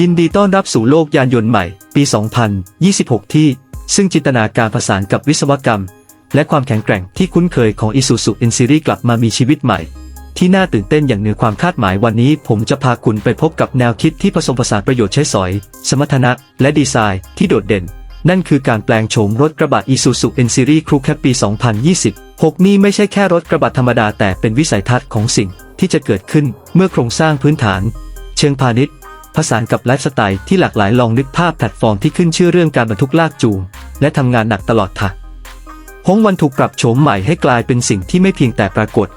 ยินดีต้อนรับสู่โลกยานยนต์ใหม่ ปี 2026 ที่ ซึ่งจินตนาการผสานกับวิศวกรรม และความแข็งแกร่งที่คุ้นเคยของ Isuzu N Series กลับมามีชีวิตใหม่ ที่น่าตื่นเต้นอย่างเหนือความคาดหมายวันนี้ ผมจะพาคุณไปพบกับแนวคิดที่ผสมผสานประโยชน์ใช้สอย สมรรถนะ และดีไซน์ที่โดดเด่น นั่นคือการแปลงโฉมรถกระบะ Isuzu N Series Crew Cab ปี 2026 นี่ไม่ใช่แค่รถกระบะธรรมดาแต่เป็นวิสัยทัศน์ของสิ่งที่จะเกิดขึ้นเมื่อโครงสร้างพื้นฐาน เชิงพาณิชย์ ผสานกับไลฟ์สไตล์ที่หลากหลายลองนึกภาพแพลตฟอร์มที่ขึ้นชื่อเรื่องการบรรทุกลากจูง และทำงานหนักตลอดทางฮงวันถูกปรับโฉมใหม่ให้กลายเป็นสิ่งที่ไม่เพียงแต่ปรากฏ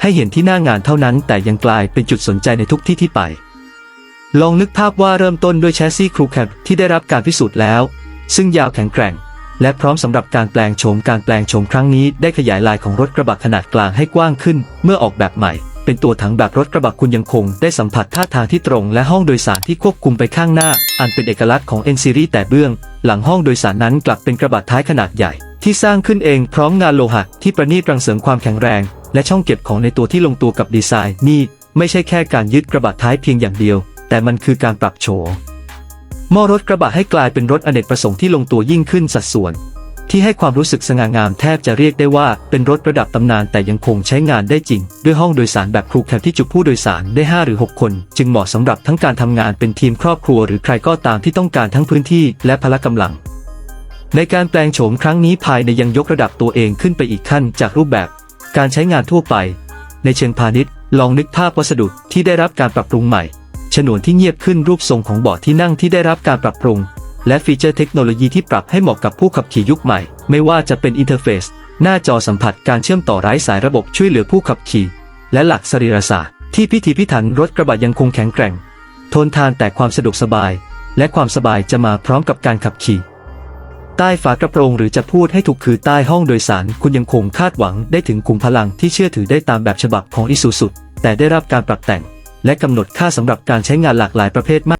ให้เห็นที่หน้างานเท่านั้นแต่ยังกลายเป็นจุดสนใจในทุกที่ที่ไป ลองนึกภาพว่าเริ่มต้นด้วยแชสซี่ครูแคปที่ได้รับการพิสูจน์แล้ว ซึ่งยาวแข็งแกร่ง และพร้อมสำหรับการแปลงโฉมการแปลงโฉมครั้งนี้ได้ขยายลายของรถกระบะขนาดกลางให้กว้างขึ้น เมื่อออกแบบใหม่ เป็นตัวถังแบบรถกระบะคุณยังคงได้สัมผัสท่าทางที่ตรงและห้องโดยสารที่ควบคุมไปข้างหน้า อันเป็นเอกลักษณ์ของ N Series แต่เบื้อง หลังห้องโดยสารนั้นกลับเป็นกระบะท้ายขนาดใหญ่ ที่สร้างขึ้นเองพร้อมงานโลหะที่ประณีตรังเสริมความแข็งแรง และช่องเก็บของในตัวที่ลงตัวกับดีไซน์นี่ไม่ใช่แค่การยึดกระบะท้ายเพียงอย่างเดียว แต่มันคือการปรับโฉมมอรถกระบะให้กลายเป็นรถอเนกประสงค์ที่ลงตัวยิ่งขึ้นสัดส่วน ที่ให้ความรู้สึกสง่างามแทบจะเรียกได้ว่าเป็นรถระดับตำนานแต่ยังคงใช้งานได้จริง ด้วยห้องโดยสารแบบครูแคบที่จุผู้โดยสารได้ 5 หรือ 6 คน จึงเหมาะสำหรับทั้งการทำงานเป็นทีมครอบครัวหรือใครก็ตามที่ต้องการทั้งพื้นที่และพละกำลัง ในการแปลงโฉมครั้งนี้ภายในยังยกระดับตัวเองขึ้นไปอีกขั้นจากรูปแบบ การใช้งานทั่วไป ในเชิงพาณิชย์ ลองนึกภาพวัสดุที่ได้รับการปรับปรุงใหม่ ฉนวนที่เงียบขึ้นรูปทรงของเบาะที่นั่งที่ได้รับการปรับปรุง และฟีเจอร์เทคโนโลยีที่ปรับให้เหมาะกับผู้ขับขี่ยุคใหม่ ไม่ว่าจะเป็นอินเทอร์เฟซหน้าจอสัมผัสการเชื่อมต่อไร้สายระบบช่วยเหลือผู้ขับขี่ และหลักสรีรศาสตร์ที่พิถีพิถันรถกระบะยังคงแข็งแกร่ง ทนทานแต่ความสะดวกสบาย และความสบายจะมาพร้อมกับการขับขี่ ใต้ฝากระโปรงหรือจะพูดให้ถูกคือใต้ห้องโดยสาร คุณยังคงคาดหวังได้ถึงขุมพลังที่เชื่อถือได้ตามแบบฉบับของอิซูซุแต่ได้รับการปรับแต่ง และกำหนดค่าสำหรับการใช้งานหลากหลายประเภทมาก